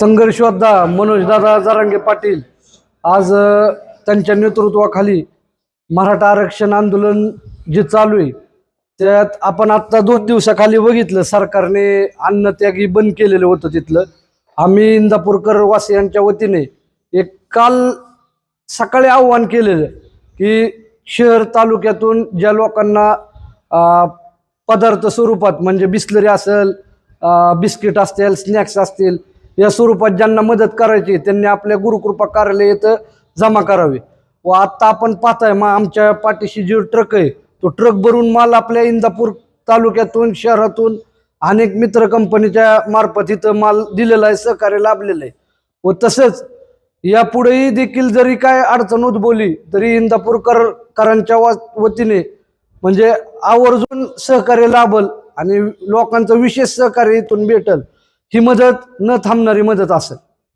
संघर्षयोद्धा मनोजदादा जारांगे पाटील आज त्यांच्या नेतृत्वाखाली मराठा आरक्षण आंदोलन जे चालू आहे त्यात आपण आत्ता दोन दिवसाखाली बघितलं सरकारने अन्नत्यागी बंद केलेलं होतं तिथलं. आम्ही इंदापूरकर वासियांच्या वतीने एक काल सकाळी आव्हान केलेलं की शहर तालुक्यातून ज्या लोकांना पदार्थ स्वरूपात म्हणजे बिस्लरी असेल बिस्किट असतील स्नॅक्स असतील या स्वरूपात ज्यांना मदत करायची त्यांनी आपल्या गुरुकृपा कार्यालय इथं जमा करावे. व आत्ता आपण पाहताय मग आमच्या पाठीशी जो ट्रक आहे तो ट्रक भरून माल आपल्या इंदापूर तालुक्यातून शहरातून अनेक मित्र कंपनीच्या मार्फत इथं माल दिलेला आहे सहकार्य लाभलेलं आहे. व तसंच यापुढेही देखील जरी काय अडचण उद्भवली तरी इंदापूरकरांच्या वा वतीने म्हणजे आवर्जून सहकार्य लाभल आणि लोकांचं विशेष सहकार्य इथून भेटल. ही मदत न थांबणारी मदत असेल.